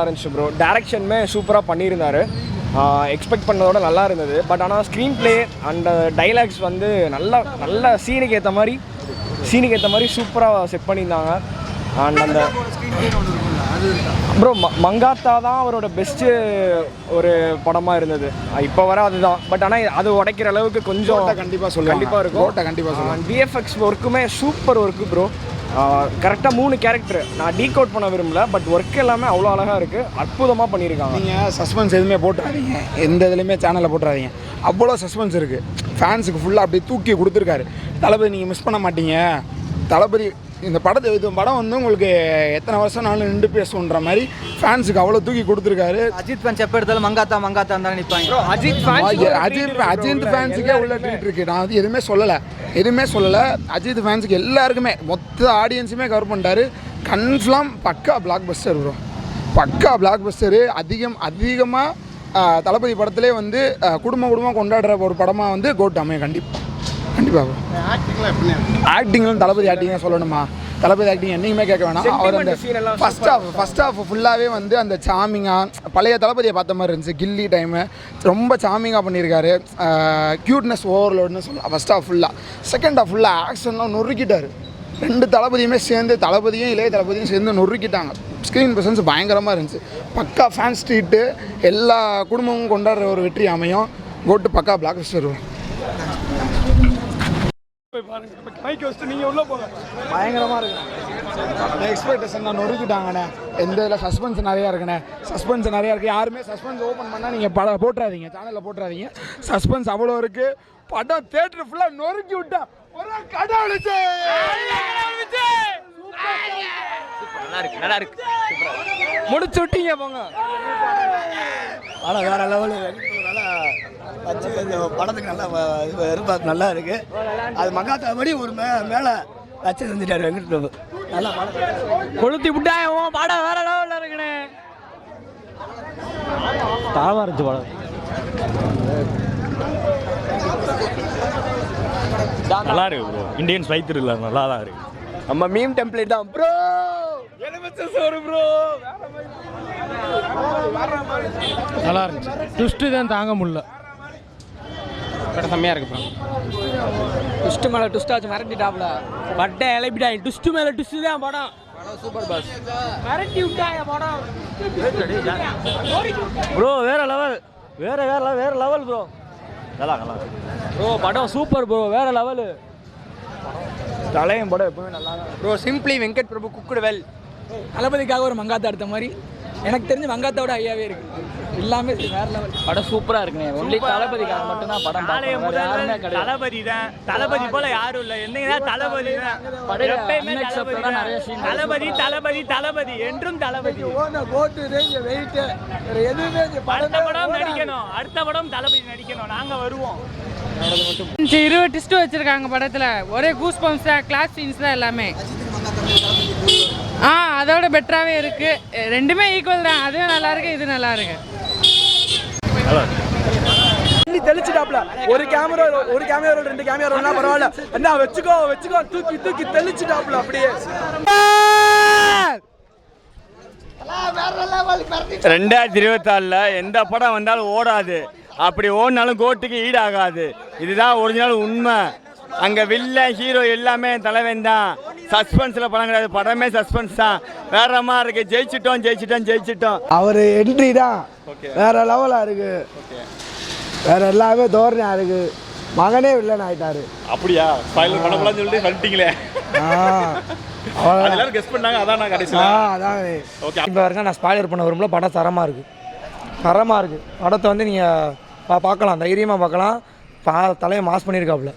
இருந்துச்சு ப்ரோ டேரக்ஷனுமே சூப்பராக பண்ணியிருந்தாரு. எக்ஸ்பெக்ட் பண்ணதோட நல்லா இருந்தது. பட் ஆனால் ஸ்க்ரீன் ப்ளே அண்ட் டைலாக்ஸ் வந்து நல்லா நல்ல சீனுக்கு ஏற்ற மாதிரி சீனுக்கு ஏற்ற மாதிரி சூப்பராக செட் பண்ணியிருந்தாங்க. அண்ட் அந்த ப்ரோ மங்காத்தா தான் அவரோட பெஸ்ட்டு ஒரு படமாக இருந்தது. இப்போ வர அதுதான். பட் ஆனால் அது உடைக்கிற அளவுக்கு கொஞ்சம் கோட்டை கண்டிப்பா சொல்லுவாங்க. கண்டிப்பாக இருக்கும். கோட்டை கண்டிப்பா சொல்லுவாங்க. விஎஃப்எக்ஸ் ஒர்க்குமே சூப்பர் ஒர்க்கு ப்ரோ கரெக்டாக மூணு கேரக்டர் நான் டீகோட் பண்ண விரும்பல பட் ஒர்க் எல்லாமே அவ்வளோ அழகாக இருக்குது அற்புதமாக பண்ணியிருக்காங்க நீங்கள் சஸ்பென்ஸ் எதுவுமே போட்டுறாதீங்க. எந்த இதுலையுமே சேனலில் போட்டுறாதீங்க. அவ்வளோ சஸ்பென்ஸ் இருக்குது ஃபேன்ஸுக்கு ஃபுல்லாக அப்படியே தூக்கி கொடுத்துருக்காரு. தளபதி நீங்கள் மிஸ் பண்ண மாட்டீங்க. தளபதி இந்த படத்தை இது படம் வந்து உங்களுக்கு எத்தனை வருஷம் நாளும் நின்று பேசுன்ற மாதிரி ஃபேன்ஸுக்கு அவ்வளோ தூக்கி கொடுத்துருக்காரு. அஜித் ஃபேன் எப்போ எடுத்தாலும் மங்காத்தா மங்காத்தா தான் நிற்பாங்க அஜித் அஜித் அஜித் ஃபேன்ஸுக்கே உள்ள ட்ரீட் இருக்கு. நான் வந்து எதுவுமே சொல்லலை. எதுவுமே சொல்லலை. அஜித் ஃபேன்ஸுக்கு எல்லாருக்குமே மொத்த ஆடியன்ஸுமே கவர் பண்ணிட்டாரு. கன்ஃபார்ம் பக்கா பிளாக் பஸ்டர் ப்ரோ பக்கா பிளாக் பஸ்டரு அதிகம் அதிகமாக தளபதி படத்திலே வந்து குடும்ப குடும்பம் கொண்டாடுற ஒரு படமாக வந்து கோட் அமையும் கண்டிப்பாக கண்டிப்பாக ஆக்டிங்லாம் தளபதி ஆக்டிங்காக சொல்லணுமா? தளபதி ஆக்டிங் என்னைக்குமே கேட்க வேணாம். அவர் அந்த ஃபர்ஸ்ட் ஹாஃப் ஃபர்ஸ்ட் ஹாஃப் ஃபுல்லாகவே வந்து அந்த சாமிங்காக பழைய தளபதியை பார்த்த மாதிரி இருந்துச்சு கில்லி டைமு ரொம்ப சாமிங்காக பண்ணியிருக்காரு. க்யூட்னஸ் ஓவர்லோட்னு சொல்லலாம். ஃபர்ஸ்ட் ஹாஃப் ஃபுல்லாக செகண்ட் ஹாஃப் ஃபுல்லாக ஆக்ஷன்லாம் நொறுக்கிட்டாரு. ரெண்டு தளபதியுமே சேர்ந்து தளபதியும் இளைய தளபதியும் சேர்ந்து நொறுக்கிட்டாங்க. ஸ்க்ரீன் ப்ரெசன்ஸ் பயங்கரமாக இருந்துச்சு. பக்கா ஃபேன் ஸ்ட்ரீட்டு எல்லா குடும்பமும் கொண்டாடுற ஒரு வெற்றி அமையும். கோட்டு பக்கா பிளாக் பஸ்டர் பயங்கரமாக இருக்கு. எக்ஸ்பெக்டேஷன் நான் நொறுக்கிட்டாங்கண்ணே. எந்த இதில் சஸ்பென்ஸ் நிறையா இருக்குண்ணே. சஸ்பென்ஸ் நிறையா இருக்குது யாருமே சஸ்பென்ஸ் ஓப்பன் பண்ணால் நீங்கள் படம் போட்டுறாதீங்க. சேனலில் போட்டுறாதீங்க. சஸ்பென்ஸ் அவ்வளோ இருக்குது படம் தேட்டர் ஃபுல்லாக நொறுக்கி விட்டா ஒரு கடவுளுச்சு முடிச்சு விட்டீங்க போங்க. படம் வேற லெவலு நல்லா வச்சு இந்த படத்துக்கு நல்லா எதிர்பார்ப்பு நல்லா இருக்கு. அது மகாத்தாபடி ஒரு மே மேலே வச்சு செஞ்சுட்டாரு வெங்கட் பிரபு நல்லா படம் கொளுத்தி விட்டாயன் படம் வேற லெவலில் இருக்குண்ணே தரமாக இருந்துச்சு படம். நல்லா இருக்கு ப்ரோ இந்தியன் த்ரில்லர் நல்லா தான் இருக்கு. நம்ம மீம் டெம்ப்ளேட் தான் ப்ரோ எலுமிச்சை சோறு ப்ரோ நல்லா இருந்துச்சு. ட்விஸ்ட்டு தான் தாங்க முடியல. படம் செம்மையாக இருக்கு ப்ரோ டுஸ்ட் மேலே டுஸ்ட் ஆச்சு மிரட்டிட்டாப்ல. பட்டை இழப்பிட்டாங்க. டுஸ்ட் மேலே டுஸ்ட் தான் படம். சூப்பர் பாஸ் மிரட்டி விட்டாங்க படம். ப்ரோ வேற லெவல் வேற வேற level, வேற லெவல் ப்ரோ நல்லா ப்ரோ படம் சூப்பர் ப்ரோ வேற லெவலு தலையும் படம் எப்பவுமே நல்லா தான் bro simply Venkat Prabhu cooked well தளபதிக்காக ஒரு மங்காத்தா எடுத்த மாதிரி. எனக்கு தெரிஞ்சு மங்காத்தாவோட ஐயாவே இருக்கு. எல்லாமே வேற லெவல் படம் சூப்பரா இருக்குண்ணே ஒன்லி தளபதிக்காக மட்டும்தான் படம் நாளைய முதல்ல தளபதி தான் தளபதி போல யாரும் இல்லை. என்னைக்கு தளபதி தான். எப்பயுமே தளபதி தான். தளபதி தளபதி தளபதி என்றும் தளபதி. போட்டு ரேஞ்ச வெயிட் எதுவுமே அடுத்த படம் நடிக்கணும். அடுத்த படம் தளபதி நடிக்கணும். நாங்க வருவோம். இருபது டிஸ்ட் வச்சிருக்காங்க படத்துல. ஒரே கூஸ் பம்ப்ஸ் தான் கிளாஸ் சீன்ஸ் தான் எல்லாமே. ஆ அதோட பெட்டராகவே இருக்கு. ரெண்டுமே ஈக்குவல் தான். அதுவும் நல்லா இருக்கு இது நல்லா இருக்கு. தெளிச்சுட்டாப்ல. ஒரு கேமரா ஒரு கேமரா ரெண்டு கேமரா பரவாயில்ல. என்ன வச்சுக்கோ வச்சுக்கோ. தூக்கி தூக்கி தெளிச்சுட்டாப்ல அப்படியே. ரெண்டாயிரத்தி இருபத்தாறில் எந்த படம் வந்தாலும் ஓடாது. அப்படி ஓடினாலும் கோட்டுக்கு ஈடாகாது. இதுதான் ஒரிஜினல் உண்மை. அங்கே வில்ல ஹீரோ எல்லாமே தலைவன் தான். சஸ்பென்ஸில் படம் கிடையாது. படமே சஸ்பென்ஸ் தான். வேற மாதிரி இருக்கு. ஜெயிச்சிட்டோம் ஜெயிச்சிட்டோம் ஜெயிச்சிட்டோம். அவர் என்ட்ரி தான். வேற லெவலாக இருக்கு. வேற எல்லாமே தோரணையா இருக்கு. மகனே வில்லன் ஆயிட்டாரு. அப்படியா? ஸ்பாயிலர் பண்ணலாம் எல்லாரும் கெஸ் பண்ணாங்க அதான் நான் கடைசியில். ஆ அதான் ஓகே இப்போ வரைக்கும் நான் ஸ்பாயிலர் பண்ண வரும்போது படம் தரமாக இருக்குது தரமாக இருக்குது படத்தை வந்து நீங்கள் பா பார்க்கலாம் தைரியமாக பார்க்கலாம். பா தலையை மாஸ் பண்ணியிருக்காப்புல